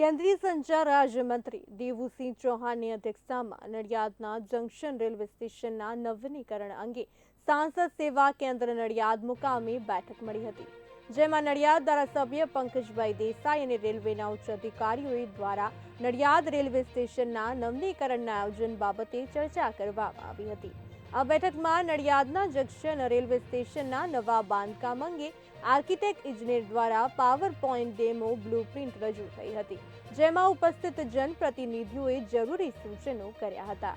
કેન્દ્રીય સંચાર રાજ્યમંત્રી દેવુસિંહ ચૌહાણની અધ્યક્ષતામાં નડિયાદના જંકશન રેલવે સ્ટેશનના નવીનીકરણ અંગે સાંસદ સેવા કેન્દ્ર નડિયાદ મુકામે બેઠક મળી હતી, જેમાં નડિયાદ ધારાસભ્ય પંકજભાઈ દેસાઈ અને રેલવેના ઉચ્ચ અધિકારીઓ દ્વારા નડિયાદ રેલવે સ્ટેશનના નવીનીકરણના આયોજન બાબતે ચર્ચા કરવામાં આવી હતી. આ બેઠકમાં નડિયાદના જંકશન રેલવે સ્ટેશનના નવા બાંધકામ અંગે આર્કિટેક્ટ ઇજનેર દ્વારા પાવર પોઈન્ટ ડેમો બ્લુપ્રિન્ટ રજૂ થઈ હતી, જેમાં ઉપસ્થિત જનપ્રતિનિધિઓએ જરૂરી સૂચનો કર્યા હતા.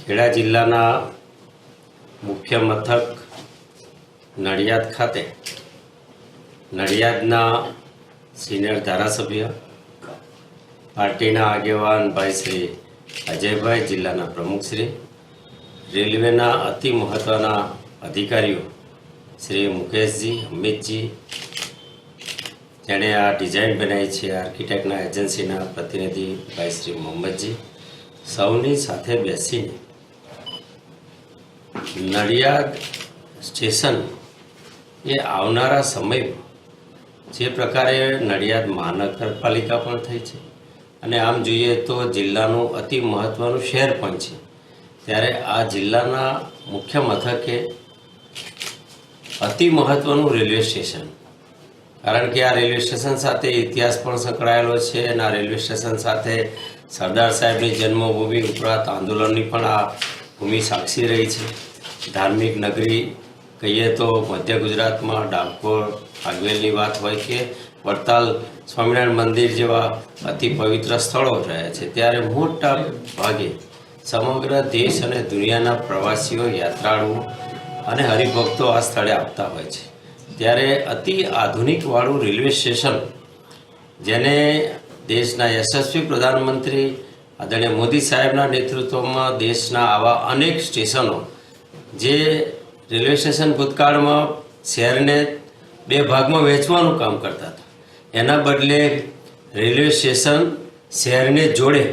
ખેડા જિલ્લાના મુખ્ય મથક નડિયાદ ખાતે નડિયાદના સિનિયર ધારાસભ્ય પાર્ટીના આગેવાન ભાઈ શ્રી અજયભાઈ જિલ્લાના પ્રમુખશ્રી રેલવેના અતિ મહત્વના અધિકારીઓ શ્રી મુકેશજી, અમિતજી, જેણે આ ડિઝાઇન બનાવી છે આર્કિટેક્ટના એજન્સીના પ્રતિનિધિ ભાઈ શ્રી મોહમ્મદજી. સૌની સાથે બેસીને નડિયાદ સ્ટેશન એ આવનારા સમયમાં જે પ્રકારે નડિયાદ મહાનગરપાલિકા પણ થઈ છે અને આમ જોઈએ તો જિલ્લાનું અતિ મહત્ત્વનું શહેર પણ છે. ત્યારે આ જિલ્લાના મુખ્ય મથકે અતિ મહત્ત્વનું રેલવે સ્ટેશન. કારણ કે આ રેલવે સ્ટેશન સાથે ઇતિહાસ પણ સંકળાયેલો છે અને આ રેલવે સ્ટેશન સાથે સરદાર સાહેબની જન્મભૂમિ ઉપરાંત આંદોલનની પણ આ ભૂમિ સાક્ષી રહી છે. ધાર્મિક નગરી કહીએ તો મધ્ય ગુજરાતમાં ડાકોર આગવેલની વાત હોય કે વડતાલ સ્વામિનારાયણ મંદિર જેવા અતિ પવિત્ર સ્થળો રહે છે, ત્યારે મોટા ભાગે સમગ્ર દેશ અને દુનિયાના પ્રવાસીઓ યાત્રાળુઓ અને હરિભક્તો આ સ્થળે આવતા હોય છે. ત્યારે અતિ આધુનિકવાળું રેલવે સ્ટેશન, જેને દેશના યશસ્વી પ્રધાનમંત્રી આદરણીય મોદી સાહેબના નેતૃત્વમાં દેશના આવા અનેક સ્ટેશનો, જે રેલવે સ્ટેશન ભૂતકાળમાં શહેરને બે ભાગમાં વહેંચવાનું કામ કરતા હતા. એના બદલે રેલવે સ્ટેશન શહેરને જોડે